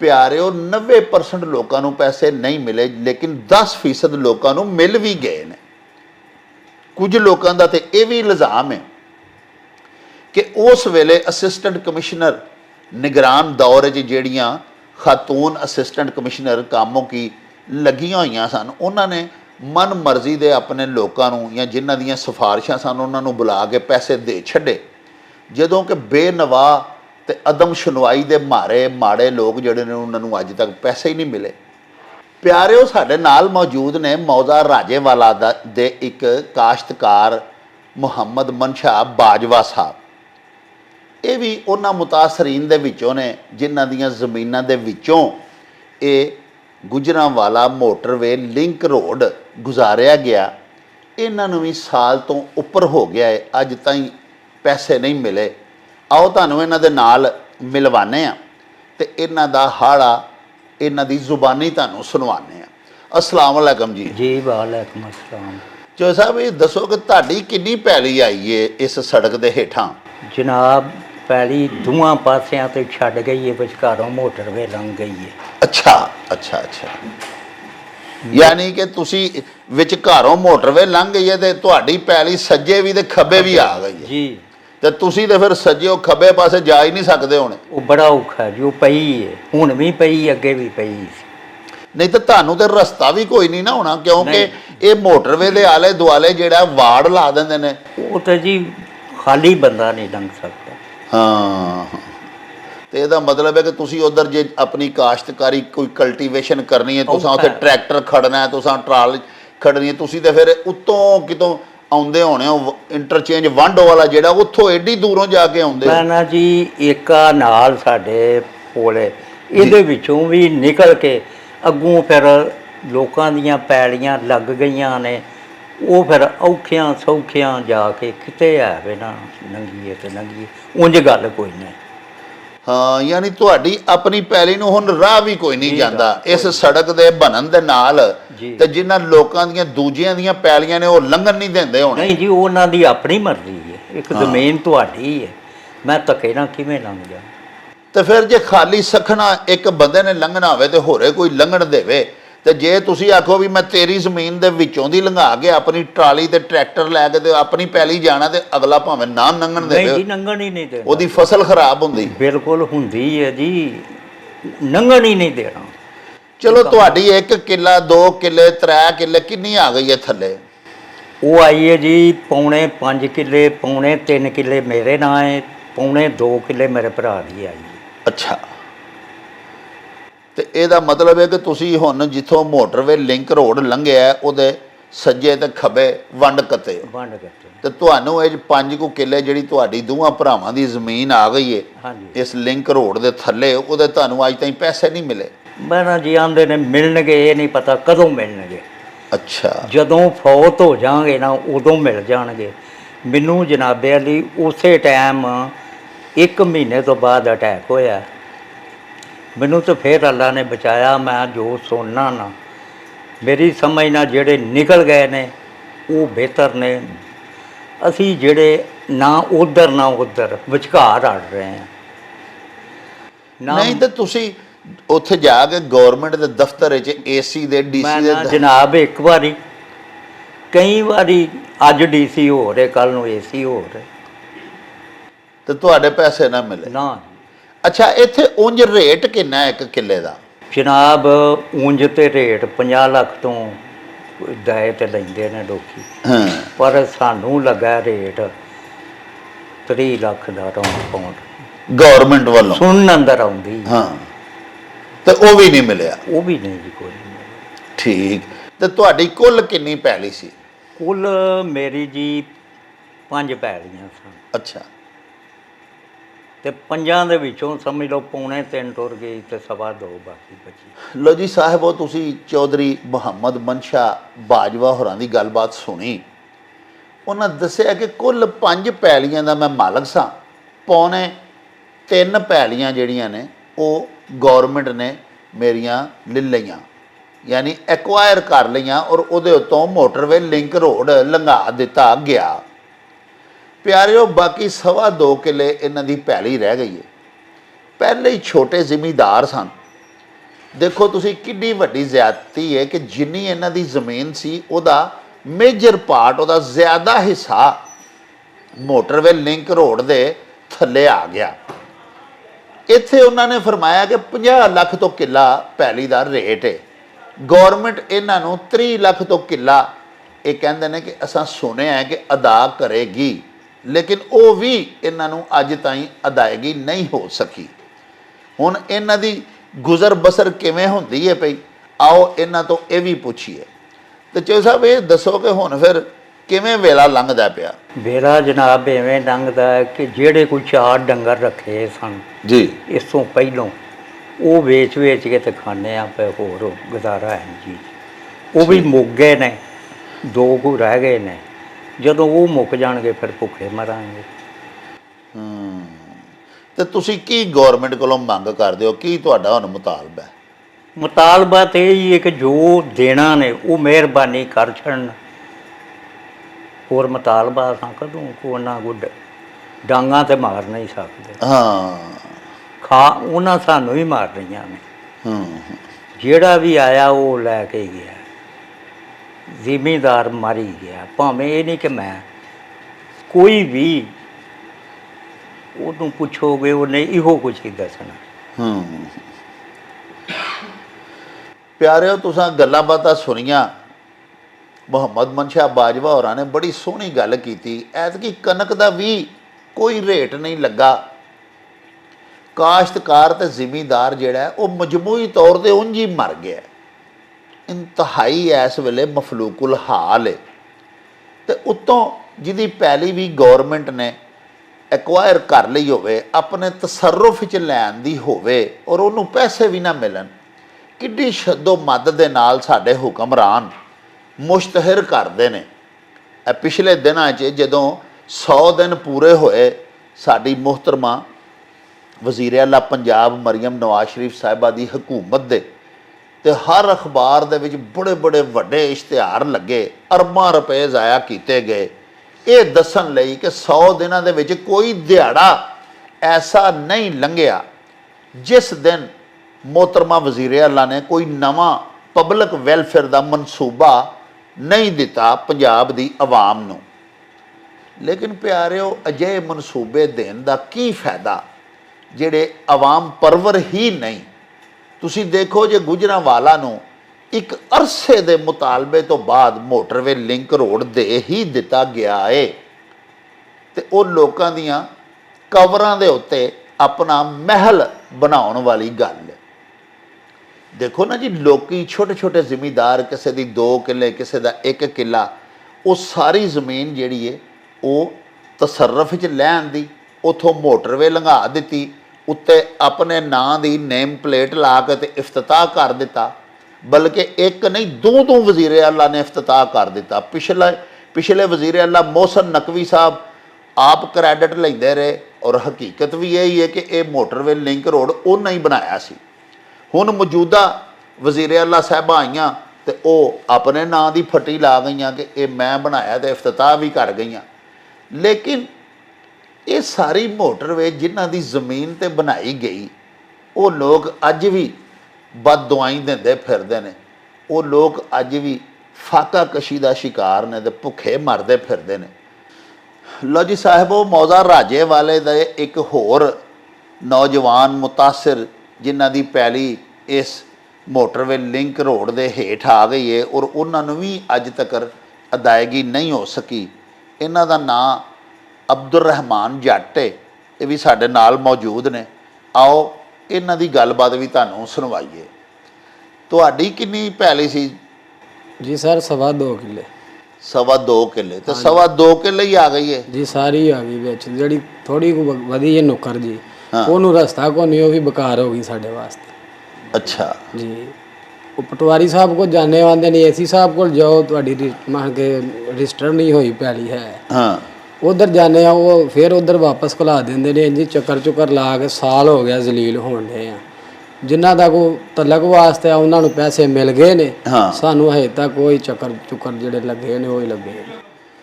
ਪਿਆਰਿਓ 90% ਲੋਕਾਂ ਨੂੰ ਪੈਸੇ ਨਹੀਂ ਮਿਲੇ, ਲੇਕਿਨ 10% ਲੋਕਾਂ ਨੂੰ ਮਿਲ ਵੀ ਗਏ ਨੇ। ਕੁਝ ਲੋਕਾਂ ਦਾ ਤੇ ਇਹ ਵੀ ਇਲਜ਼ਾਮ ਹੈ ਕਿ ਉਸ ਵੇਲੇ ਅਸਿਸਟੈਂਟ ਕਮਿਸ਼ਨਰ ਨਿਗਰਾਨ ਦੌਰ 'ਚ ਜਿਹੜੀਆਂ ਖਾਤੂਨ ਅਸਿਸਟੈਂਟ ਕਮਿਸ਼ਨਰ ਕਾਮੋਂ ਕੀ ਲੱਗੀਆਂ ਹੋਈਆਂ ਸਨ, ਉਹਨਾਂ ਨੇ ਮਨ ਮਰਜ਼ੀ ਦੇ ਆਪਣੇ ਲੋਕਾਂ ਨੂੰ ਜਾਂ ਜਿਨ੍ਹਾਂ ਦੀਆਂ ਸਿਫਾਰਿਸ਼ਾਂ ਸਨ, ਉਹਨਾਂ ਨੂੰ ਬੁਲਾ ਕੇ ਪੈਸੇ ਦੇ ਛੱਡੇ। ਜਦੋਂ ਕਿ ਬੇਨਵਾ ਤੇ ਅਦਮ ਸੁਣਵਾਈ ਦੇ ਮਾਰੇ ਮਾੜੇ ਲੋਕ ਜਿਹੜੇ ਨੇ ਉਹਨਾਂ ਨੂੰ ਅੱਜ ਤੱਕ ਪੈਸੇ ਹੀ ਨਹੀਂ ਮਿਲੇ। ਪਿਆਰਿਓ, ਸਾਡੇ ਨਾਲ ਮੌਜੂਦ ਨੇ ਮੌਜ਼ਾ ਰਾਜੇਵਾਲਾ ਦਾ ਦੇ ਇੱਕ ਕਾਸ਼ਤਕਾਰ ਮੁਹੰਮਦ ਮਨਸ਼ਾ ਬਾਜਵਾ ਸਾਹਿਬ। ਇਹ ਵੀ ਉਹਨਾਂ ਮੁਤਾਸਰੀਨ ਦੇ ਵਿੱਚੋਂ ਨੇ, ਜਿਨ੍ਹਾਂ ਦੀਆਂ ਜ਼ਮੀਨਾਂ ਦੇ ਵਿੱਚੋਂ ਇਹ ਗੁਜਰਾਂਵਾਲਾ ਮੋਟਰਵੇ ਲਿੰਕ ਰੋਡ ਗੁਜ਼ਾਰਿਆ ਗਿਆ। ਇਹਨਾਂ ਨੂੰ ਵੀ ਸਾਲ ਤੋਂ ਉੱਪਰ ਹੋ ਗਿਆ ਹੈ। ਅੱਜ ਤਾਈਂ ਪੈਸੇ ਨਹੀਂ ਮਿਲੇ ਆਓ ਤੁਹਾਨੂੰ ਇਹਨਾਂ ਦੇ ਨਾਲ ਮਿਲਵਾਨੇ ਆ ਤੇ ਇਹਨਾਂ ਦਾ ਹਾੜਾ ਇਹਨਾਂ ਦੀ ਜ਼ੁਬਾਨੀ ਤੁਹਾਨੂੰ ਸੁਣਵਾਨੇ ਆ ਅਸਲਾਮ ਵਾਲੇਕਮ ਜੀ। ਜੀ ਵਾਲੇਕੁਮ ਅਸਲਾਮ। ਜੋ ਸਾਹਿਬ ਇਹ ਦੱਸੋ ਕਿ ਤੁਹਾਡੀ ਕਿੰਨੀ ਪੈਲੀ ਆਈ ਏ ਇਸ ਸੜਕ ਦੇ ਹੇਠਾਂ? ਜਨਾਬ ਪਹਿਲੀ ਦੋਵਾਂ ਪਾਸਿਆਂ ਤੇ ਛੱਡ ਗਈ ਹੈ ਵਿਚਕਾਰੋਂ ਮੋਟਰਵੇ ਲੰਘ ਗਈ ਹੈ ਅੱਛਾ ਅੱਛਾ ਅੱਛਾ। ਯਾਨੀ ਕਿ ਤੁਸੀਂ ਵਿੱਚ ਘਰੋਂ ਮੋਟਰਵੇ ਲੰਘ ਗਈ ਹੈ ਤੇ ਤੁਹਾਡੀ ਪੈਲੀ ਸੱਜੇ ਵੀ ਤੇ ਖੱਬੇ ਵੀ ਆ ਗਈ ਹੈ ਜੀ। ਤੇ ਤੁਸੀਂ ਤੇ ਫਿਰ ਸੱਜਿਓ ਖੱਬੇ ਪਾਸੇ ਜਾ ਹੀ ਨਹੀਂ ਸਕਦੇ ਹੁਣ। ਉਹ ਬੜਾ ਔਖਾ ਜੀ ਉਹ ਪਈ ਹੈ ਹੁਣ ਵੀ ਪਈ ਅੱਗੇ ਵੀ ਪਈ ਸੀ। ਨਹੀਂ ਤਾਂ ਤੁਹਾਨੂੰ ਤੇ ਰਸਤਾ ਵੀ ਕੋਈ ਨਹੀਂ ਨਾ ਹੋਣਾ ਕਿਉਂਕਿ। ਇਹ ਮੋਟਰਵੇ ਦੇ ਆਲੇ ਦੁਆਲੇ ਜਿਹੜਾ ਵਾੜ ਲਾ ਦਿੰਦੇ ਨੇ। ਉਹ ਤਾਂ ਜੀ ਖਾਲੀ ਬੰਦਾ ਨਹੀਂ ਲੰਘ ਸਕਦਾ। ਹਾਂ ਤੇ ਇਹਦਾ ਮਤਲਬ ਹੈ ਕਿ ਤੁਸੀਂ ਉਧਰ ਜੇ ਆਪਣੀ ਕਾਸ਼ਤਕਾਰੀ ਕੋਈ ਕਲਟੀਵੇਸ਼ਨ ਕਰਨੀ ਹੈ ਤੁਸੀਂ ਉੱਥੇ ਹੈ। ਟਰੈਕਟਰ ਖੜਨਾ ਹੈ ਤੁਸੀਂ ਟਰਾਲ ਖੜਨੀ ਤੁਸੀਂ ਤੇ ਫਿਰ ਉੱਤੋਂ ਕਿਤੋਂ ਆਉਂਦੇ ਹੋਣੇ ਹੋ ਇੰਟਰਚੇਂਜ ਵੰਡੋ ਵਾਲਾ ਜਿਹੜਾ, ਉੱਥੋਂ ਐਡੀ ਦੂਰੋਂ ਜਾ ਕੇ ਆਉਂਦੇ ਮੈਂ ਨਾ ਜੀ, ਏਕਾ ਨਾਲ ਸਾਡੇ ਕੋਲੇ, ਇਹਦੇ ਵਿੱਚੋਂ ਵੀ ਨਿਕਲ ਕੇ ਅੱਗੋਂ ਫਿਰ ਲੋਕਾਂ ਦੀਆਂ ਪੈਲੀਆਂ ਲੱਗ ਗਈਆਂ ਨੇ। ਉਹ ਫਿਰ ਔਖਿਆਂ ਸੌਖਿਆਂ ਜਾ ਕੇ ਕਿਤੇ ਆਵੇ ਨਾ, ਨੰਗੀਏ ਤੇ ਨੰਗੀਏ, ਉਂਝ ਗੱਲ ਕੋਈ ਨਹੀਂ। ਹਾਂ ਯਾਨੀ ਤੁਹਾਡੀ ਆਪਣੀ ਪੈਲੀ ਨੂੰ ਹੁਣ ਰਾਹ ਵੀ ਕੋਈ ਨਹੀਂ ਜਾਂਦਾ। ਇਸ ਸੜਕ ਦੇ ਬਣਨ ਦੇ ਨਾਲ। ਤੇ ਜਿਨ੍ਹਾਂ ਲੋਕਾਂ ਦੀਆਂ ਦੂਜਿਆਂ ਦੀਆਂ ਪੈਲੀਆਂ ਨੇ ਉਹ ਲੰਘਣ ਨਹੀਂ ਦਿੰਦੇ ਹੋਣੇ। ਨਹੀਂ ਜੀ ਉਹਨਾਂ ਦੀ ਆਪਣੀ ਮਰਜ਼ੀ ਹੈ। ਇੱਕ ਜ਼ਮੀਨ ਤੁਹਾਡੀ ਹੈ। ਮੈਂ ਧੱਕੇ ਨਾਲ ਕਿਵੇਂ ਲੰਘ ਜਾ ਤੇ ਫਿਰ ਜੇ ਖਾਲੀ ਸਖਣਾ ਇੱਕ ਬੰਦੇ ਨੇ ਲੰਘਣਾ ਹੋਵੇ ਤੇ ਹੋਰੇ ਕੋਈ ਲੰਘਣ ਦੇਵੇ ਤੇ ਜੇ ਤੁਸੀਂ ਆਖੋ ਵੀ ਮੈਂ ਤੇਰੀ ਜ਼ਮੀਨ ਦੇ ਵਿੱਚੋਂ ਦੀ ਲੰਘਾ ਕੇ ਆਪਣੀ ਟਰਾਲੀ ਤੇ ਟਰੈਕਟਰ ਲੈ ਕੇ ਤੇ ਆਪਣੀ ਪੈਲੀ ਜਾਣਾ ਤੇ ਅਗਲਾ ਭਾਵੇਂ ਨਾ ਲੰਘਣ ਨਹੀਂ ਜੀ ਦੇਵੇ ਲੰਘਣ ਹੀ ਨਹੀਂ ਦੇਣਾ। ਉਹਦੀ ਫਸਲ ਖਰਾਬ ਹੁੰਦੀ। ਬਿਲਕੁਲ ਹੁੰਦੀ ਹੈ ਜੀ। ਲੰਘਣ ਹੀ ਨਹੀਂ ਦੇਣਾ। ਚਲੋ ਤੁਹਾਡੀ ਇੱਕ ਕਿੱਲਾ ਦੋ ਕਿੱਲੇ ਤਰੇ ਕਿੱਲੇ ਕਿੰਨੀ ਆ ਗਈ ਹੈ ਥੱਲੇ? ਉਹ ਆਈ ਹੈ ਜੀ ਪੌਣੇ 5 ਕਿੱਲੇ ਪੌਣੇ 3 ਕਿੱਲੇ ਮੇਰੇ ਨਾਂ ਹੈ ਪੌਣੇ 2 ਕਿੱਲੇ ਮੇਰੇ ਭਰਾ ਦੀ ਆਈ ਅੱਛਾ। ਤੇ ਇਹਦਾ ਮਤਲਬ ਹੈ ਕਿ ਤੁਸੀਂ ਹੁਣ ਜਿੱਥੋਂ ਮੋਟਰਵੇ ਲਿੰਕ ਰੋਡ ਲੰਘਿਆ ਉਹਦੇ ਸੱਜੇ ਤੇ ਖੱਬੇ ਵੰਡ ਕੱਤੇ। ਵੰਡ ਕਰਦੇ ਤੇ ਤੁਹਾਨੂੰ ਇਹ 5 ਕੁ ਕਿੱਲੇ ਜਿਹੜੀ ਤੁਹਾਡੀ ਦੋਵਾਂ ਭਰਾਵਾਂ ਦੀ ਜ਼ਮੀਨ ਆ ਗਈ ਏ ਇਸ ਲਿੰਕ ਰੋਡ ਦੇ ਥੱਲੇ ਉਹਦੇ ਤੁਹਾਨੂੰ ਅੱਜ ਤਾਈਂ ਪੈਸੇ ਨਹੀਂ ਮਿਲੇ? ਬਣਾ ਜੀ ਆਂਦੇ ਨੇ ਮਿਲਣਗੇ ਇਹ ਨਹੀਂ ਪਤਾ ਕਦੋਂ ਮਿਲਣਗੇ। ਅੱਛਾ। ਜਦੋਂ ਫੌਤ ਹੋ ਜਾਣਗੇ ਨਾ ਉਦੋਂ ਮਿਲ ਜਾਣਗੇ। ਮੈਨੂੰ ਜਨਾਬੇ ਅਲੀ ਉਸੇ ਟਾਈਮ ਇੱਕ ਮਹੀਨੇ ਤੋਂ ਬਾਅਦ ਅਟੈਕ ਹੋਇਆ। ਮੈਨੂੰ ਤਾਂ ਫੇਰ ਅੱਲਾ ਨੇ ਬਚਾਇਆ ਮੈਂ ਜੋ ਸੁਣਨਾ ਨਾ। ਮੇਰੀ ਸਮਝ ਨਾਲ ਜਿਹੜੇ ਨਿਕਲ ਗਏ ਨੇ ਉਹ ਬਿਹਤਰ ਨੇ। ਅਸੀਂ ਜਿਹੜੇ ਨਾ ਉਧਰ ਨਾ ਉਧਰ ਵਿਚਕਾਰ ਅੜ ਰਹੇ ਹਾਂ। ਨਹੀਂ ਤੇ ਤੁਸੀਂ ਉੱਥੇ ਜਾ ਕੇ ਗਵਰਨਮੈਂਟ ਦੇ ਦਫ਼ਤਰ ਵਿੱਚ ਏਸੀ ਦੇ ਡੀਸੀ ਦ- ਜਨਾਬ ਇੱਕ ਵਾਰੀ ਕਈ ਵਾਰੀ ਅੱਜ ਡੀਸੀ ਹੋ ਰਹੇ ਕੱਲ ਨੂੰ ਏਸੀ ਹੋ ਰਹੇ। ਤੇ ਤੁਹਾਡੇ ਪੈਸੇ ਨਾ ਮਿਲੇ। ਨਾ। ਅੱਛਾ ਇੱਥੇ ਉਂਝ ਰੇਟ ਕਿੰਨਾ ਹੈ ਇੱਕ ਕਿੱਲੇ ਦਾ? ਜਨਾਬ ਉਂਝ ਤੇ ਰੇਟ 50 ਲੱਖ ਤੋਂ ਦਾਏ ਤੇ ਲੈਂਦੇ ਨੇ ਲੋਕੀ। ਹਾਂ। ਪਰ ਸਾਨੂੰ ਲੱਗਾ ਰੇਟ 30 ਲੱਖ ਦਾ ਰੌਂਡ ਪਾਉਂਡ ਗਵਰਨਮੈਂਟ ਵੱਲੋਂ? ਸੁਣਨ ਅੰਦਰ ਆਉਂਦੀ। ਹਾਂ। ਤੇ ਉਹ ਵੀ ਨਹੀਂ ਮਿਲਿਆ? ਉਹ ਵੀ ਨਹੀਂ ਜੀ ਕੋਈ ਨਹੀਂ ਠੀਕ। ਤੇ ਤੁਹਾਡੀ ਕੁੱਲ ਕਿੰਨੀ ਪੈਲੀ ਸੀ? ਕੁੱਲ ਮੇਰੀ ਜੀ ਪੰਜ ਪੈਲੀਆਂ ਸਨ। ਅੱਛਾ। ਤੇ ਪੰਜਾਂ ਦੇ ਵਿੱਚੋਂ ਸਮਝ ਲਓ ਪੌਣੇ ਤਿੰਨ ਟੁਰ ਗਈ ਤੇ ਸਵਾ ਦੋ ਬਾਕੀ ਬਚੀ। ਲੋ ਜੀ ਸਾਹਿਬੋ ਤੁਸੀਂ ਚੌਧਰੀ ਮੁਹੰਮਦ ਮਨਸ਼ਾ ਬਾਜਵਾ ਹੋਰਾਂ ਦੀ ਗੱਲਬਾਤ ਸੁਣੀ। ਉਹਨਾਂ ਦੱਸਿਆ ਕਿ ਕੁੱਲ ਪੰਜ ਪੈਲੀਆਂ ਦਾ ਮੈਂ ਮਾਲਕ ਸਾਂ। ਪੌਣੇ ਤਿੰਨ ਪੈਲੀਆਂ ਜਿਹੜੀਆਂ ਨੇ, ਉਹ ਗਵਰਨਮੈਂਟ ਨੇ ਮੇਰੀਆਂ ਲੈ ਲਈਆਂ। ਯਾਨੀ ਐਕਵਾਇਰ ਕਰ ਲਈਆਂ ਔਰ ਉਹਦੇ ਉੱਤੋਂ ਮੋਟਰਵੇ ਲਿੰਕ ਰੋਡ ਲੰਘਾ ਦਿੱਤਾ ਗਿਆ। ਪਿਆਰਿਓ, ਬਾਕੀ ਸਵਾ ਦੋ ਕਿੱਲੇ ਇਹਨਾਂ ਦੀ ਪੈਲੀ ਰਹਿ ਗਈ ਹੈ ਪਹਿਲੇ ਹੀ ਛੋਟੇ ਜ਼ਿਮੀਦਾਰ ਸਨ। ਦੇਖੋ ਤੁਸੀਂ ਕਿੰਨੀ ਵੱਡੀ ਜ਼ਿਆਦਤੀ ਹੈ ਕਿ ਜਿੰਨੀ ਇਹਨਾਂ ਦੀ ਜ਼ਮੀਨ ਸੀ, ਉਹਦਾ ਮੇਜਰ ਪਾਰਟ, ਉਹਦਾ ਜ਼ਿਆਦਾ ਹਿੱਸਾ ਮੋਟਰਵੇ ਲਿੰਕ ਰੋਡ ਦੇ ਥੱਲੇ ਆ ਗਿਆ। ਇੱਥੇ ਉਹਨਾਂ ਨੇ ਫਰਮਾਇਆ ਕਿ 50 ਲੱਖ ਤੋਂ ਕਿੱਲਾ ਪੈਲੀ ਦਾ ਰੇਟ ਹੈ ਗਵਰਨਮੈਂਟ ਇਹਨਾਂ ਨੂੰ 30 ਲੱਖ ਤੋਂ ਕਿੱਲਾ, ਇਹ ਕਹਿੰਦੇ ਨੇ ਕਿ ਅਸਾਂ ਸੁਣਿਆ ਹੈ ਕਿ ਅਦਾ ਕਰੇਗੀ। ਲੇਕਿਨ ਉਹ ਵੀ ਇਹਨਾਂ ਨੂੰ ਅੱਜ ਤਾਈਂ ਅਦਾਇਗੀ ਨਹੀਂ ਹੋ ਸਕੀ। ਹੁਣ ਇਹਨਾਂ ਦੀ ਗੁਜ਼ਰ ਬਸਰ ਕਿਵੇਂ ਹੁੰਦੀ ਹੈ ਭਈ? ਆਓ ਇਹਨਾਂ ਤੋਂ ਇਹ ਵੀ ਪੁੱਛੀਏ। ਤੇ ਚੋ ਸਾਹਿਬ ਇਹ ਦੱਸੋ ਕਿ ਹੁਣ ਫਿਰ ਕਿਵੇਂ ਵੇਲਾ ਲੰਘਦਾ ਪਿਆ? ਮੇਰਾ ਜਨਾਬ ਐਵੇਂ ਲੰਘਦਾ ਕਿ ਜਿਹੜੇ ਕੋਈ ਚਾਰ ਡੰਗਰ ਰੱਖੇ ਸਨ ਜੀ। ਇਸ ਤੋਂ ਪਹਿਲੋਂ ਉਹ ਵੇਚ ਵੇਚ ਕੇ ਤੇ ਖਾਣੇ ਆ ਪਏ ਹੋਰ ਗੁਜ਼ਾਰਾ ਹੈ ਜੀ ਉਹ ਵੀ ਮੁੱਕ ਗਏ ਨੇ ਦੋ ਕੁ ਰਹਿ ਗਏ ਨੇ। ਜਦੋਂ ਉਹ ਮੁੱਕ ਜਾਣਗੇ ਫਿਰ ਭੁੱਖੇ ਮਰਾਂਗੇ। ਹਮ, ਤੇ ਤੁਸੀਂ ਕੀ ਗਵਰਨਮੈਂਟ ਕੋਲੋਂ ਮੰਗ ਕਰਦੇ ਹੋ? ਕੀ ਤੁਹਾਡਾ ਹੁਣ ਮੁਤਾਲਬਾ ਹੈ? ਮੁਤਾਲਬਾ ਤੇ ਇਹ ਹੀ ਹੈ ਕਿ ਜੋ ਦੇਣਾ ਨੇ ਉਹ ਮਿਹਰਬਾਨੀ ਕਰ ਛੱਡਣ। ਹੋਰ ਮੁਤਾਲਬਾ ਅਸਾਂ ਕਦੋਂ ਕੋ ਨਾ ਗੁੱਡ ਡਾਂਗਾ ਤੇ ਮਾਰ ਨਹੀਂ ਸਕਦੇ। ਹਾਂ। ਖਾ ਉਹਨਾਂ ਸਾਨੂੰ ਹੀ ਮਾਰ ਰਹੀਆਂ ਨੇ। ਹਮ, ਜਿਹੜਾ ਵੀ ਆਇਆ ਉਹ ਲੈ ਕੇ ਹੀ ਗਿਆ। ਜ਼ਿਮੀਦਾਰ ਮਾਰੀ ਗਿਆ। ਭਾਵੇਂ ਇਹ ਨਹੀਂ ਕਿ ਮੈਂ ਕੋਈ ਵੀ ਉਹਨੂੰ ਪੁੱਛੋਗੇ, ਉਹਨੇ ਇਹੋ ਕੁਝ ਹੀ ਦੱਸਣਾ। ਹਮ ਪਿਆਰਿਓ, ਤੁਸੀਂ ਗੱਲਾਂ ਬਾਤਾਂ ਸੁਣੀਆਂ। ਮੁਹੰਮਦ ਮਨਸ਼ਾ ਬਾਜਵਾ ਹੋਰਾਂ ਨੇ ਬੜੀ ਸੋਹਣੀ ਗੱਲ ਕੀਤੀ। ਐਤਕੀ ਕਣਕ ਦਾ ਵੀ ਕੋਈ ਰੇਟ ਨਹੀਂ ਲੱਗਾ। ਕਾਸ਼ਤਕਾਰ ਤੇ ਜ਼ਿਮੀਦਾਰ ਜਿਹੜਾ ਉਹ ਮਜਮੂਈ ਤੌਰ ਤੇ ਉਂਝ ਹੀ ਮਰ ਗਿਆ। ਇੰਤਹਾਈ ਇਸ ਵੇਲੇ ਮਫਲੂਕੁਲ ਹਾਲ ਹੈ ਤੇ ਉਤੋਂ ਜਿਹਦੀ ਪਹਿਲੀ ਵੀ ਗਵਰਨਮੈਂਟ ਨੇ ਐਕਵਾਇਰ ਕਰ ਲਈ ਹੋਵੇ, ਆਪਣੇ ਤਸਰਰੁਫ ਵਿੱਚ ਲੈਣ ਦੀ ਹੋਵੇ ਔਰ ਉਹਨੂੰ ਪੈਸੇ ਵੀ ਨਾ ਮਿਲਣ, ਕਿੱਡੀ ਸ਼ਦੋ ਮੱਦ ਦੇ ਨਾਲ ਸਾਡੇ ਹੁਕਮਰਾਨ ਮੁਸ਼ਤਹਿਰ ਕਰਦੇ ਨੇ। ਇਹ ਪਿਛਲੇ ਦਿਨਾਂ 'ਚ ਜਦੋਂ 100 ਦਿਨ ਪੂਰੇ ਹੋਏ, ਸਾਡੀ ਮੁਹਤਰਮਾ ਵਜ਼ੀਰ ਆਲਾ ਪੰਜਾਬ ਮਰੀਮ ਨਵਾਜ਼ ਸ਼ਰੀਫ ਸਾਹਿਬਾ ਦੀ ਹਕੂਮਤ ਦੇ ਤੇ ਹਰ ਅਖਬਾਰ ਦੇ ਵਿੱਚ ਬੜੇ ਬੜੇ ਵੱਡੇ ਇਸ਼ਤਿਹਾਰ ਲੱਗੇ, ਅਰਬਾਂ ਰੁਪਏ ਜ਼ਾਇਆ ਕੀਤੇ ਗਏ। ਇਹ ਦੱਸਣ ਲਈ ਕਿ 100 ਦਿਨਾਂ ਦੇ ਵਿੱਚ ਕੋਈ ਦਿਹਾੜਾ ਐਸਾ ਨਹੀਂ ਲੰਘਿਆ ਜਿਸ ਦਿਨ ਮੋਹਤਰਮਾ ਵਜ਼ੀਰ ਆਲਾ ਨੇ ਕੋਈ ਨਵਾਂ ਪਬਲਿਕ ਵੈਲਫੇਅਰ ਦਾ ਮਨਸੂਬਾ ਨਹੀਂ ਦਿੱਤਾ ਪੰਜਾਬ ਦੀ ਆਵਾਮ ਨੂੰ। ਲੇਕਿਨ ਪਿਆਰਿਓ, ਅਜਿਹੇ ਮਨਸੂਬੇ ਦੇਣ ਦਾ ਕੀ ਫਾਇਦਾ? ਜਿਹੜੇ ਆਵਾਮ ਪਰਵਰ ਹੀ ਨਹੀਂ ਤੁਸੀਂ ਦੇਖੋ ਜੇ ਗੁਜਰਾਂਵਾਲਾ ਨੂੰ ਇੱਕ ਅਰਸੇ ਦੇ ਮੁਤਾਲਬੇ ਤੋਂ ਬਾਅਦ ਮੋਟਰਵੇ ਲਿੰਕ ਰੋਡ ਦੇ ਹੀ ਦਿੱਤਾ ਗਿਆ ਏ, ਤੇ ਉਹ ਲੋਕਾਂ ਦੀਆਂ ਕਵਰਾਂ ਦੇ ਉੱਤੇ ਆਪਣਾ ਮਹਿਲ ਬਣਾਉਣ ਵਾਲੀ ਗੱਲ ਦੇਖੋ ਨਾ ਜੀ, ਲੋਕੀ ਛੋਟੇ ਛੋਟੇ ਜ਼ਿਮੀਦਾਰ, ਕਿਸੇ ਦੀ 2 ਕਿੱਲੇ, ਕਿਸੇ ਦਾ 1 ਕਿੱਲਾ, ਉਹ ਸਾਰੀ ਜ਼ਮੀਨ ਜਿਹੜੀ ਏ, ਉਹ ਤਸਰਰਫ ਵਿੱਚ ਲੈਣ ਦੀ, ਉਥੋਂ ਮੋਟਰਵੇ ਲੰਘਾ ਦਿੱਤੀ ਉੱਤੇ ਆਪਣੇ ਨਾਂ ਦੀ ਨੇਮ ਪਲੇਟ ਲਾ ਕੇ ਤੇ ਇਫਤਤਾਹ ਕਰ ਦਿੱਤਾ। ਬਲਕਿ ਇੱਕ ਨਹੀਂ, ਦੋ ਦੋ ਵਜ਼ੀਰ ਆਲਾ ਨੇ ਇਫਤਤਾਹ ਕਰ ਦਿੱਤਾ। ਪਿਛਲੇ ਪਿਛਲੇ ਵਜ਼ੀਰ ਆਲਾ ਮੋਹਸਨ ਨਕਵੀ ਸਾਹਿਬ ਆਪ ਕ੍ਰੈਡਿਟ ਲੈਂਦੇ ਰਹੇ ਔਰ ਹਕੀਕਤ ਵੀ ਇਹ ਹੀ ਹੈ ਕਿ ਇਹ ਮੋਟਰਵੇ ਲਿੰਕ ਰੋਡ ਉਹਨਾਂ ਹੀ ਬਣਾਇਆ ਸੀ। ਹੁਣ ਮੌਜੂਦਾ ਵਜ਼ੀਰ ਆਲਾ ਸਾਹਿਬਾਂ ਆਈਆਂ ਤੇ ਉਹ ਆਪਣੇ ਨਾਂ ਦੀ ਫੱਟੀ ਲਾ ਗਈਆਂ ਕਿ ਇਹ ਮੈਂ ਬਣਾਇਆ ਤੇ ਇਫਤਤਾਹ ਵੀ ਕਰ ਗਈਆਂ। ਲੇਕਿਨ ਇਹ ਸਾਰੀ ਮੋਟਰਵੇ ਜਿਨ੍ਹਾਂ ਦੀ ਜ਼ਮੀਨ ਤੇ ਬਣਾਈ ਗਈ, ਉਹ ਲੋਕ ਅੱਜ ਵੀ ਬਦ ਦੁਆਈ ਦਿੰਦੇ ਫਿਰਦੇ ਨੇ। ਉਹ ਲੋਕ ਅੱਜ ਵੀ ਫਾਕਾ ਕਸ਼ੀ ਦਾ ਸ਼ਿਕਾਰ ਨੇ ਤੇ ਭੁੱਖੇ ਮਰਦੇ ਫਿਰਦੇ ਨੇ। ਲੋ ਜੀ ਸਾਹਿਬੋ ਮੌਜ਼ਾ ਰਾਜੇ ਵਾਲੇ ਦੇ ਇੱਕ ਹੋਰ ਨੌਜਵਾਨ ਮੁਤਾਸਰ ਜਿਨ੍ਹਾਂ ਦੀ ਪੈਲੀ ਇਸ ਮੋਟਰਵੇ ਲਿੰਕ ਰੋਡ ਦੇ ਹੇਠ ਆ ਗਈ ਏ ਔਰ ਉਹਨਾਂ ਨੂੰ ਵੀ ਅੱਜ ਤੱਕ ਅਦਾਇਗੀ ਨਹੀਂ ਹੋ ਸਕੀ। ਇਹਨਾਂ ਦਾ ਨਾਂ ਅਬਦੁਰ ਰਹਿਮਾਨ ਜੱਟ ਏ। ਇਹ ਵੀ ਸਾਡੇ ਨਾਲ ਮੌਜੂਦ ਨੇ। ਆਓ ਇਹਨਾਂ ਦੀ ਗੱਲਬਾਤ ਵੀ ਤੁਹਾਨੂੰ ਸੁਣਵਾਈਏ। ਤੁਹਾਡੀ ਕਿੰਨੀ ਪਹਿਲੀ ਸੀ? ਜੀ ਸਰ ਸਵਾ ਦੋ ਕਿੱਲੇ। ਸਵਾ 2 ਕਿੱਲੇ। ਤੇ ਸਵਾ 2 ਕਿੱਲੇ ਹੀ ਆ ਗਈ ਏ। ਜੀ ਸਾਰੀ ਆ ਗਈ ਵਿੱਚ। ਜਿਹੜੀ ਥੋੜੀ ਕੁ ਵਧੀ ਹੈ ਨੁੱਕਰ ਜੀ। ਉਹਨੂੰ ਰਸਤਾ ਕੋ ਨਹੀਂ ਉਹ ਵੀ ਬੇਕਾਰ ਹੋ ਗਈ ਸਾਡੇ ਵਾਸਤੇ। ਅੱਛਾ। ਜੀ। ਉਹ ਪਟਵਾਰੀ ਸਾਹਿਬ ਕੋਲ ਜਾਣੇ ਆਉਂਦੇ ਨੇ ਏਸੀ ਸਾਹਿਬ ਕੋਲ ਜਾਓ ਤੁਹਾਡੀ ਮੰਨ ਕੇ ਰਜਿਸਟਰ ਨਹੀਂ ਹੋਈ ਪੈਲੀ ਹੈ। ਹਾਂ। ਉਧਰ ਜਾਣੇ ਆ ਉਹ ਫਿਰ ਉਧਰ ਵਾਪਸ ਘਲਾ ਦਿੰਦੇ ਨੇ ਇੰਜੀ ਚੱਕਰ ਚੁੱਕਰ ਲਾ ਕੇ ਸਾਲ ਹੋ ਗਿਆ ਜ਼ਲੀਲ ਹੋਣ ਦੇ ਆ। ਜਿਨ੍ਹਾਂ ਦਾ ਕੋ ਤਲਕ ਵਾਸਤੇ ਆ ਉਹਨਾਂ ਨੂੰ ਪੈਸੇ ਮਿਲ ਗਏ ਨੇ। ਹਾਂ। ਸਾਨੂੰ ਹਜੇ ਤੱਕ ਕੋਈ ਚੱਕਰ ਚੁੱਕਰ ਜਿਹੜੇ ਲੱਗੇ ਨੇ ਉਹ ਹੀ ਲੱਗੇ ਨੇ।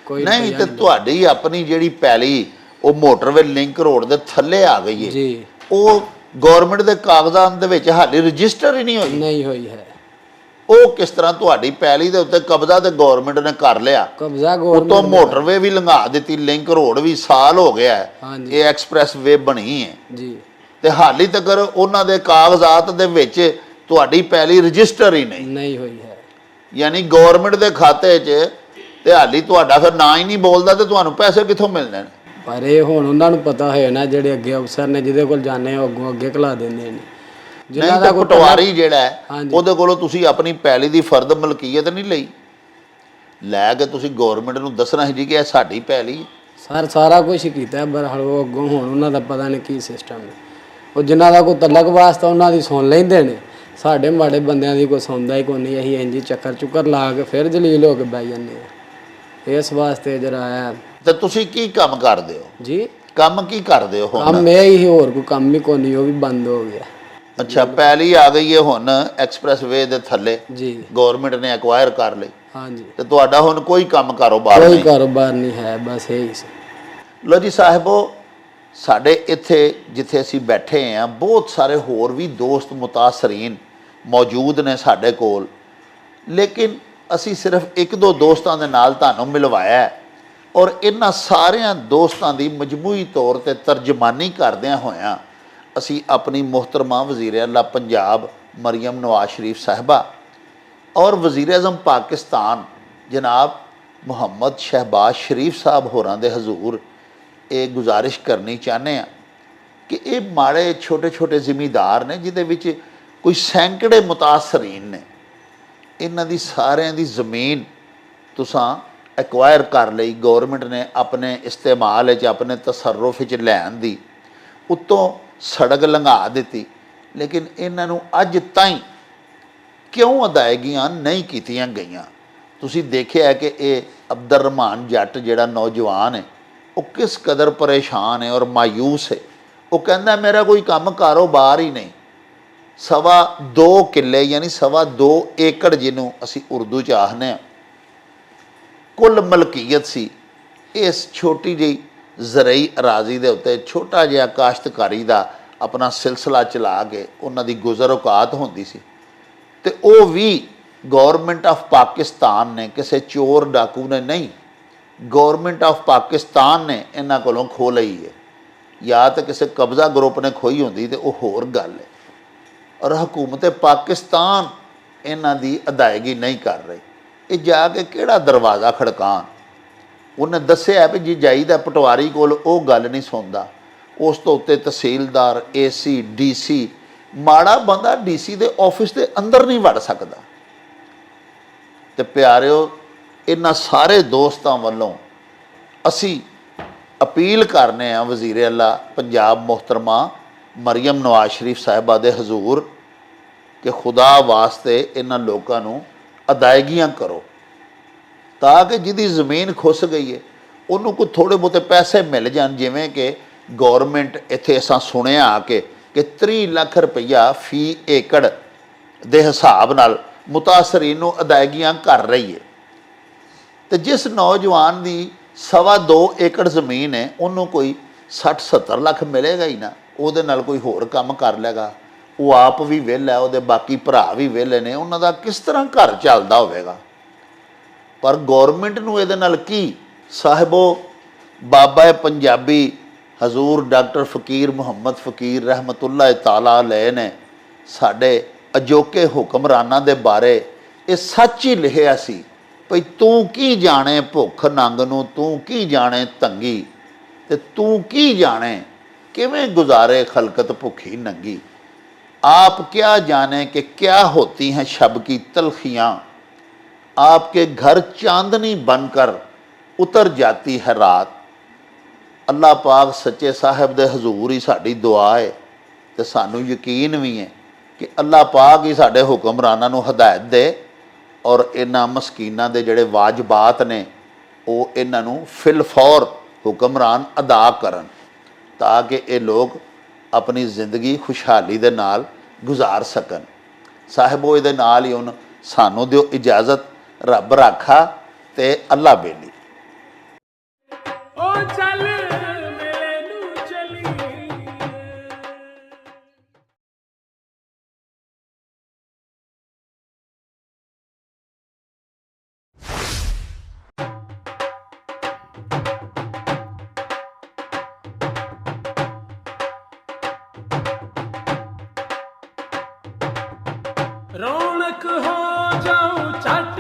ਕੋਈ ਨਹੀਂ ਤੇ ਤੁਹਾਡੀ ਆਪਣੀ ਜਿਹੜੀ ਪੈਲੀ ਉਹ ਮੋਟਰਵੇ ਲਿੰਕ ਰੋਡ ਦੇ ਥੱਲੇ ਆ ਗਈ ਏ। ਜੀ। ਉਹ ਗਵਰਨਮੈਂਟ ਦੇ ਕਾਗਜ਼ਾਂ ਦੇ ਵਿੱਚ ਹਾਲੇ ਰਜਿਸਟਰ ਹੀ ਨਹੀਂ ਹੋਈ। ਨਹੀਂ ਹੋਈ ਹੈ। ਉਹ ਕਿਸ ਤਰ੍ਹਾਂ ਤੁਹਾਡੀ ਪੈਲੀ ਦੇ ਉੱਤੇ ਕਬਜ਼ਾ ਤੇ ਗਵਰਨਮੈਂਟ ਨੇ ਕਰ ਲਿਆ? ਕਬਜ਼ਾ ਉਤੋਂ ਗਵਰਨਮੈਂਟ ਮੋਟਰਵੇ ਵੀ ਲੰਘਾ ਦਿੱਤੀ ਲਿੰਕ ਰੋਡ ਵੀ ਸਾਲ ਹੋ ਗਿਆ ਹੈ। ਹਾਂਜੀ। ਇਹ ਐਕਸਪ੍ਰੈਸ ਵੇ ਬਣੀ ਹੈ। ਜੀ। ਤੇ ਹਾਲੀ ਤੱਕ ਉਹਨਾਂ ਦੇ ਕਾਗਜ਼ਾਤ ਦੇ ਵਿੱਚ ਤੁਹਾਡੀ ਪੈਲੀ ਰਜਿਸਟਰ ਹੀ ਨਹੀਂ। ਨਹੀਂ ਹੋਈ ਹੈ। ਯਾਨੀ ਗਵਰਨਮੈਂਟ ਦੇ ਖਾਤੇ 'ਚ ਤੇ ਹਾਲੀ ਤੁਹਾਡਾ ਫਿਰ ਨਾਂ ਹੀ ਨਹੀਂ ਬੋਲਦਾ ਤੇ ਤੁਹਾਨੂੰ ਪੈਸੇ ਕਿੱਥੋਂ ਮਿਲਣੇ ਨੇ? ਪਰ ਇਹ ਹੁਣ ਉਹਨਾਂ ਨੂੰ ਪਤਾ ਹੋਇਆ ਨਾ ਜਿਹੜੇ ਅੱਗੇ ਅਫਸਰ ਨੇ ਜਿਹਦੇ ਕੋਲ ਜਾਣੇ ਉਹ ਅੱਗੋਂ ਅੱਗੇ ਘਲਾ ਦਿੰਦੇ ਨੇ। ਨਹੀਂ ਤਾਂ ਪਟਵਾਰੀ ਜਿਹੜਾ ਹੈ। ਉਹਦੇ ਕੋਲੋਂ ਤੁਸੀਂ ਆਪਣੀ ਪੈਲੀ ਦੀ ਫਰਦ ਮਲਕੀਅਤ ਨਹੀਂ ਲਈ। ਲੈ ਕੇ ਤੁਸੀਂ ਗਵਰਨਮੈਂਟ ਨੂੰ ਦੱਸਣਾ ਸੀ ਜੀ ਕਿ ਇਹ ਸਾਡੀ ਪੈਲੀ ਹੈ। ਸਰ ਸਾਰਾ ਕੁਝ ਕੀਤਾ ਪਰ ਹਲ ਅੱਗੋਂ ਹੁਣ ਉਹਨਾਂ ਦਾ ਪਤਾ ਨਹੀਂ ਕੀ ਸਿਸਟਮ ਹੈ। ਉਹ ਜਿਨ੍ਹਾਂ ਦਾ ਕੋਈ ਤਲਕ ਵਾਸਤਾ ਉਹਨਾਂ ਦੀ ਸੁਣ ਲੈਂਦੇ ਨੇ। ਸਾਡੇ ਮਾੜੇ ਬੰਦਿਆਂ ਦੀ ਕੋਈ ਸੁਣਦਾ ਹੀ ਕੋਈ ਨਹੀਂ ਅਸੀਂ ਇੰਜੀ ਚੱਕਰ ਚੁੱਕਰ ਲਾ ਕੇ ਫਿਰ ਜਲੀਲ ਹੋ ਕੇ ਬਹਿ ਜਾਂਦੇ ਆ ਇਸ ਵਾਸਤੇ ਜਰਾ ਆਇਆ ਤੇ ਤੁਸੀਂ ਕੀ ਕੰਮ ਕਰਦੇ ਹੋ? ਜੀ? ਕੰਮ ਕੀ ਕਰਦੇ ਹੋ ਹੁਣ? ਕੰਮ ਇਹ ਹੀ ਹੋਰ ਕੋਈ ਕੰਮ ਹੀ ਕੋਈ ਨਹੀਂ ਉਹ ਵੀ ਬੰਦ ਹੋ ਗਿਆ। ਅੱਛਾ ਪੈਲੀ ਆ ਗਈ ਹੈ ਹੁਣ ਐਕਸਪ੍ਰੈਸ ਵੇ ਦੇ ਥੱਲੇ। ਜੀ। ਗਵਰਨਮੈਂਟ ਨੇ ਐਕਵਾਇਰ ਕਰ ਲਈ। ਹਾਂਜੀ। ਤੇ ਤੁਹਾਡਾ ਹੁਣ ਕੋਈ ਕੰਮ ਕਾਰੋਬਾਰ ਕੋਈ ਨਹੀਂ। ਕਾਰੋਬਾਰ ਨਹੀਂ ਹੈ ਬਸ ਇਹ ਹੀ ਸੀ। ਲੋ ਜੀ ਸਾਹਿਬੋ ਸਾਡੇ ਇੱਥੇ ਜਿੱਥੇ ਅਸੀਂ ਬੈਠੇ ਆ ਬਹੁਤ ਸਾਰੇ ਹੋਰ ਵੀ ਦੋਸਤ ਮੁਤਾਸਰੀਨ ਮੌਜੂਦ ਨੇ ਸਾਡੇ ਕੋਲ। ਲੇਕਿਨ ਅਸੀਂ ਸਿਰਫ ਇੱਕ ਦੋ ਦੋਸਤਾਂ ਦੇ ਨਾਲ ਤੁਹਾਨੂੰ ਮਿਲਵਾਇਆ ਹੈ ਔਰ ਇਹਨਾਂ ਸਾਰਿਆਂ ਦੋਸਤਾਂ ਦੀ ਮਜਮੂਈ ਤੌਰ ਤੇ ਤਰਜਮਾਨੀ ਕਰਦਿਆਂ ਹੋਇਆਂ ਅਸੀਂ ਆਪਣੀ ਮੁਹਤਰਮਾ ਵਜ਼ੀਰ ਆਲਾ ਪੰਜਾਬ, ਮਰੀਮ ਨਵਾਜ਼ ਸ਼ਰੀਫ ਸਾਹਿਬਾ ਔਰ ਵਜ਼ੀਰ ਅਜ਼ਮ ਪਾਕਿਸਤਾਨ, ਜਨਾਬ ਮੁਹੰਮਦ ਸ਼ਹਿਬਾਜ਼ ਸ਼ਰੀਫ ਸਾਹਿਬ ਹੋਰਾਂ ਦੇ ਹਜ਼ੂਰ ਇਹ ਗੁਜ਼ਾਰਿਸ਼ ਕਰਨੀ ਚਾਹੁੰਦੇ ਆ ਕਿ ਇਹ ਮਾੜੇ ਛੋਟੇ ਛੋਟੇ ਜ਼ਿਮੀਦਾਰ ਨੇ ਜਿਹਦੇ ਵਿੱਚ ਕੋਈ ਸੈਂਕੜੇ ਮੁਤਾਸਰੀਨ ਨੇ। ਇਹਨਾਂ ਦੀ ਸਾਰਿਆਂ ਦੀ ਜ਼ਮੀਨ ਤੁਸਾਂ ਐਕਵਾਇਰ ਕਰ ਲਈ ਗਵਰਨਮੈਂਟ ਨੇ ਆਪਣੇ ਇਸਤੇਮਾਲ ਵਿੱਚ, ਆਪਣੇ ਤਸਰਰੁਫ ਵਿੱਚ ਲੈਣ ਦੀ। ਉਤੋਂ ਸੜਕ ਲੰਘਾ ਦਿੱਤੀ। ਲੇਕਿਨ ਇਹਨਾਂ ਨੂੰ ਅੱਜ ਤਾਈਂ ਕਿਉਂ ਅਦਾਇਗੀਆਂ ਨਹੀਂ ਕੀਤੀਆਂ ਗਈਆਂ? ਤੁਸੀਂ ਦੇਖਿਆ ਕਿ ਇਹ ਅਬਦਰ ਰਹਿਮਾਨ ਜੱਟ ਜਿਹੜਾ ਨੌਜਵਾਨ ਹੈ, ਉਹ ਕਿਸ ਕਦਰ ਪਰੇਸ਼ਾਨ ਹੈ ਔਰ ਮਾਯੂਸ ਹੈ? ਉਹ ਕਹਿੰਦਾ, ਮੇਰਾ ਕੋਈ ਕੰਮ ਕਾਰੋਬਾਰ ਹੀ ਨਹੀਂ। ਸਵਾ 2 ਕਿੱਲੇ ਯਾਨੀ ਸਵਾ 2 ਏਕੜ ਜਿਹਨੂੰ ਅਸੀਂ ਉਰਦੂ ਚ ਆਖਦੇ ਹਾਂ, ਕੁੱਲ ਮਲਕੀਅਤ ਸੀ। ਇਸ ਛੋਟੀ ਜਿਹੀ ਜ਼ਰਈ ਅਰਾਜ਼ੀ ਦੇ ਉੱਤੇ ਛੋਟਾ ਜਿਹਾ ਕਾਸ਼ਤਕਾਰੀ ਦਾ ਆਪਣਾ ਸਿਲਸਿਲਾ ਚਲਾ ਕੇ ਉਹਨਾਂ ਦੀ ਗੁਜ਼ਰ ਔਕਾਤ ਹੁੰਦੀ ਸੀ। ਤੇ ਉਹ ਵੀ ਗਵਰਨਮੈਂਟ ਆਫ ਪਾਕਿਸਤਾਨ ਨੇ, ਕਿਸੇ ਚੋਰ ਡਾਕੂ ਨੇ ਨਹੀਂ ਗਵਰਨਮੈਂਟ ਆਫ ਪਾਕਿਸਤਾਨ ਨੇ ਇਹਨਾਂ ਕੋਲੋਂ ਖੋ ਲਈ ਹੈ। ਜਾਂ ਤਾਂ ਕਿਸੇ ਕਬਜ਼ਾ ਗਰੁੱਪ ਨੇ ਖੋਈ ਹੁੰਦੀ ਤੇ ਉਹ ਹੋਰ ਗੱਲ ਹੈ। ਔਰ ਹਕੂਮਤ ਪਾਕਿਸਤਾਨ ਇਹਨਾਂ ਦੀ ਅਦਾਇਗੀ ਨਹੀਂ ਕਰ ਰਹੀ। ਇਹ ਜਾ ਕੇ ਕਿਹੜਾ ਦਰਵਾਜ਼ਾ ਖੜਕਾਣ ਉਹਨੇ ਦੱਸਿਆ ਵੀ ਜੀ ਜਾਈਦਾ ਪਟਵਾਰੀ ਕੋਲ ਉਹ ਗੱਲ ਨਹੀਂ ਸੁਣਦਾ। ਉਸ ਤੋਂ ਉੱਤੇ ਤਹਿਸੀਲਦਾਰ ਏਸੀ ਡੀਸੀ ਮਾੜਾ ਬੰਦਾ ਡੀਸੀ ਦੇ ਆਫਿਸ ਦੇ ਅੰਦਰ ਨਹੀਂ ਵੜ ਸਕਦਾ। ਤੇ ਪਿਆਰਿਓ, ਇਹਨਾਂ ਸਾਰੇ ਦੋਸਤਾਂ ਵੱਲੋਂ ਅਸੀਂ ਅਪੀਲ ਕਰਨੇ ਆ ਵਜ਼ੀਰ ਅੱਲਾ, ਪੰਜਾਬ ਮੁਹਤਰਮਾ, ਮਰੀਮ ਨਵਾਜ਼ ਸ਼ਰੀਫ ਸਾਹਿਬਾ ਦੇ ਹਜ਼ੂਰ, ਕਿ ਖੁਦਾ ਵਾਸਤੇ ਇਹਨਾਂ ਲੋਕਾਂ ਨੂੰ ਅਦਾਇਗੀਆਂ ਕਰੋ। ਤਾਂ ਕਿ ਜਿਹਦੀ ਜ਼ਮੀਨ ਖੁੱਸ ਗਈ ਹੈ ਉਹਨੂੰ ਕੋਈ ਥੋੜੇ ਬਹੁਤੇ ਪੈਸੇ ਮਿਲ ਜਾਣ, ਜਿਵੇਂ ਕਿ ਗਵਰਨਮੈਂਟ ਇੱਥੇ ਅਸਾਂ ਸੁਣਿਆ ਆ ਕੇ, ਕਿ 30 ਲੱਖ ਰੁਪਈਆ ਫੀ ਏਕੜ ਦੇ ਹਿਸਾਬ ਨਾਲ ਮੁਤਾਸਰੀਨ ਨੂੰ ਅਦਾਇਗੀਆਂ ਕਰ ਰਹੀ ਹੈ ਤੇ ਜਿਸ ਨੌਜਵਾਨ ਦੀ ਸਵਾ ਦੋ ਏਕੜ ਜ਼ਮੀਨ ਹੈ ਉਹਨੂੰ ਕੋਈ 60 70 ਲੱਖ ਮਿਲੇਗਾ ਹੀ ਨਾ, ਉਹਦੇ ਨਾਲ ਕੋਈ ਹੋਰ ਕੰਮ ਕਰ ਲੇਗਾ ਉਹ ਆਪ ਵੀ ਵਿਹਲਾ, ਉਹਦੇ ਬਾਕੀ ਭਰਾ ਵੀ ਵਿਹਲੇ ਨੇ, ਉਹਨਾਂ ਦਾ ਕਿਸ ਤਰ੍ਹਾਂ ਘਰ ਚੱਲਦਾ ਹੋਵੇਗਾ? ਪਰ ਗਵਰਨਮੈਂਟ ਨੂੰ ਇਹਦੇ ਨਾਲ ਕੀ? ਸਾਹਿਬੋ, ਬਾਬਾ ਪੰਜਾਬੀ ਹਜ਼ੂਰ ਡਾਕਟਰ ਫਕੀਰ ਮੁਹੰਮਦ ਫਕੀਰ ਰਹਿਮਤੁਲਲਾਹ ਤਾਲਾ ਲੈ ਨੇ। ਸਾਡੇ ਅਜੋਕੇ ਹੁਕਮਰਾਨਾਂ ਦੇ ਬਾਰੇ ਇਹ ਸੱਚ ਹੀ ਲਿਖਿਆ ਸੀ ਭਈ ਤੂੰ ਕੀ ਜਾਣੇ ਭੁੱਖ ਨੰਗ ਨੂੰ, ਤੂੰ ਕੀ ਜਾਣੇ ਤੰਗੀ ਤੇ ਤੂੰ ਕੀ ਜਾਣੇ ਕਿਵੇਂ ਗੁਜ਼ਾਰੇ ਖਲਕਤ ਭੁਖੀ ਨੰਗੀ। ਆਪ ਕਿਆ ਜਾਣੇ ਕਿ ਕਿਆ ਹੋਤੀ ਹੈ ਸ਼ਬ ਕੀ ਤਲਖੀਆਂ? आपके घर चांदनी बनकर ਉਤਰ ਜਾਤੀ ਹੈ ਰਾਤ ਅੱਲਾਹ ਪਾਕ ਸੱਚੇ ਸਾਹਿਬ ਦੇ ਹਜ਼ੂਰ ਹੀ ਸਾਡੀ ਦੁਆ ਹੈ ਤੇ ਸਾਨੂੰ ਯਕੀਨ ਵੀ ਹੈ ਕਿ ਅੱਲਾਹ ਪਾਕ ਹੀ ਸਾਡੇ ਹੁਕਮਰਾਨਾਂ ਨੂੰ ਹਦਾਇਤ ਦੇ ਔਰ ਇਹਨਾਂ ਮਸਕੀਨਾਂ ਦੇ ਜਿਹੜੇ ਵਾਜਬਾਤ ਨੇ ਉਹ ਇਹਨਾਂ ਨੂੰ ਫਿਲ ਫੌਰ ਹੁਕਮਰਾਨ ਅਦਾ ਕਰਨ ਤਾਂ ਕਿ ਇਹ ਲੋਕ ਆਪਣੀ ਜ਼ਿੰਦਗੀ ਖੁਸ਼ਹਾਲੀ ਦੇ ਨਾਲ ਗੁਜ਼ਾਰ ਸਕਣ ਸਾਹਿਬੋ ਇਹਦੇ ਨਾਲ ਹੀ ਹੁਣ ਸਾਨੂੰ ਦਿਓ ਇਜਾਜ਼ਤ ਰੱਬ ਰਾਖਾ ਤੇ ਅੱਲਾ ਬੇਲੀ। ਰੌਣਕ ਹੋ ਜਾਉ ਛੱਟ